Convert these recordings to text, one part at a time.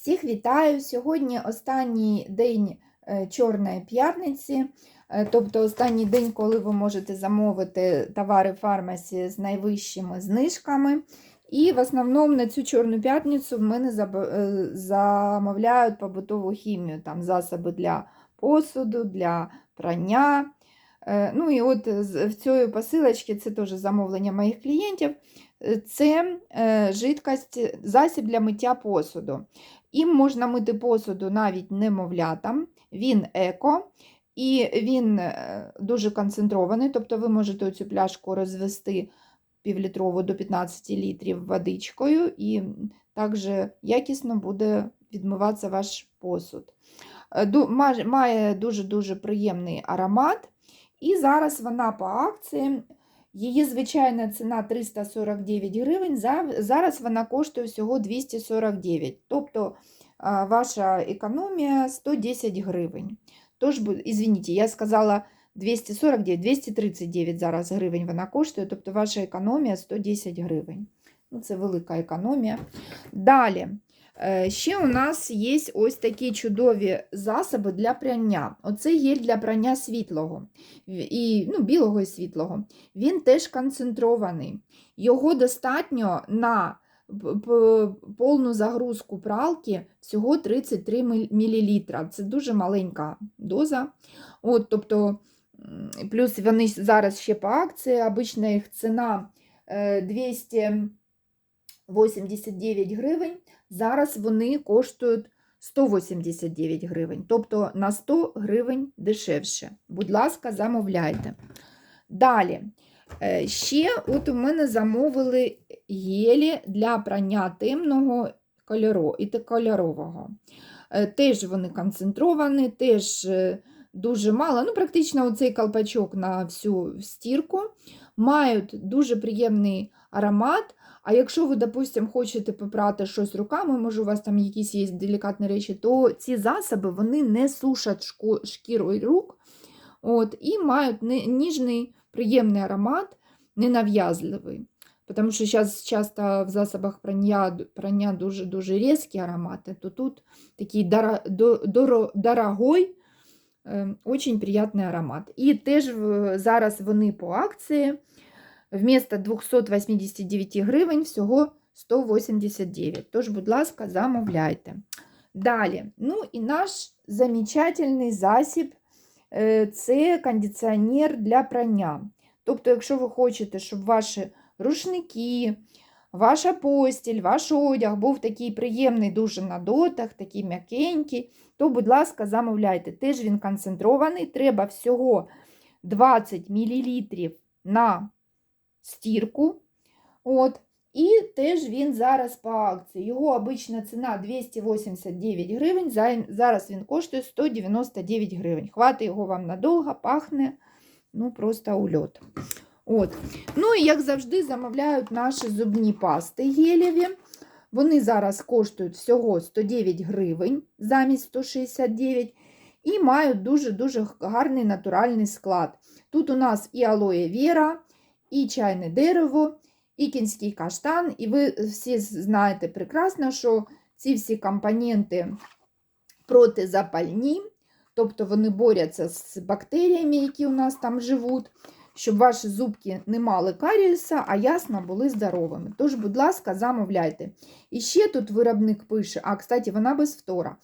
Всіх вітаю! Сьогодні останній день е, Чорної п'ятниці, е, тобто останній день, коли ви можете замовити товари фармасі з найвищими знижками. І в основному на цю Чорну п'ятницю в мене е, замовляють побутову хімію, там засоби для посуду, для прання. Е, Ну і от з- в цій посилочці це теж замовлення моїх клієнтів. Е, Це е, жидкость, засіб для миття посуду. Їм можна мити посуду навіть немовлятам. Він еко і він е, дуже концентрований, тобто ви можете цю пляшку розвести півлітрову до 15 літрів водичкою, і також якісно буде відмиватися ваш посуд. Е, Має дуже-дуже приємний аромат. І зараз вона по акції. Її звичайна ціна 349 гривень. Зараз вона коштує всього 249. Тобто ваша економія 110 гривень. Тож, извините, я сказала 249, 239 зараз гривень вона коштує, тобто ваша економія 110 гривень. Ну, це велика економія. Далі. Е, Ще у нас є ось такі чудові засоби для прання. Оце гель для прання світлого, і, ну, білого і світлого. Він теж концентрований. Його достатньо на повну загрузку пралки всього 33 мл. Це дуже маленька доза. От, тобто, плюс вони зараз ще по акції, обична їх ціна е, 289 гривень. Зараз вони коштують 189 гривень, тобто на 100 гривень дешевше. Будь ласка, замовляйте. Далі. Е, Ще от у мене замовили гелі для прання темного кольору і кольорового. Е, Теж вони концентровані, теж е, дуже мало. Ну, практично оцей колпачок на всю стірку. Мають дуже приємний аромат. А якщо ви, допустимо, хочете попрати щось руками, може, у вас там якісь є делікатні речі, то ці засоби вони не сушать шкіру рук от, і мають ніжний, приємний аромат, ненав'язливий. Тому що зараз часто в засобах прання, прання дуже-дуже різкі аромати, то тут такий дорогой, очень приятний аромат. І теж зараз вони по акції. Вмісто 289 гривень всього 189. Тож, будь ласка, замовляйте. Далі. Ну і наш замечательний засіб е, це кондиціонер для прання. Тобто, якщо ви хочете, щоб ваші рушники, ваша постіль, ваш одяг був такий приємний дуже на дотах, такий м'якенький, то, будь ласка, замовляйте. Теж він концентрований, треба всього 20 мл на стірку. От. І теж він зараз по акції. Його обична ціна 289 гривень. Зараз він коштує 199 гривень. Хватить його вам надовго, пахне, ну просто ульот. От. Ну і як завжди, замовляють наші зубні пасти гелєві. Вони зараз коштують всього 109 гривень замість 169 і мають дуже-дуже гарний натуральний склад. Тут у нас і алоє віра, і чайне дерево, і кінський каштан. І ви всі знаєте прекрасно, що ці всі компоненти протизапальні, тобто вони борються з бактеріями, які у нас там живуть, щоб ваші зубки не мали каріуса, а ясно були здоровими. Тож, будь ласка, замовляйте. І ще тут виробник пише, а, кстати, вона без втора.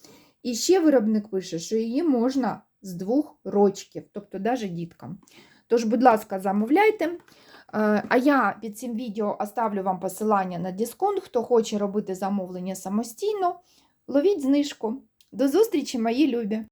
І ще виробник пише, що її можна з двох рочків, тобто навіть діткам. Тож, будь ласка, замовляйте. Е, А я під цим відео оставлю вам посилання на дисконт. Хто хоче робити замовлення самостійно, ловіть знижку. До зустрічі, мої любі!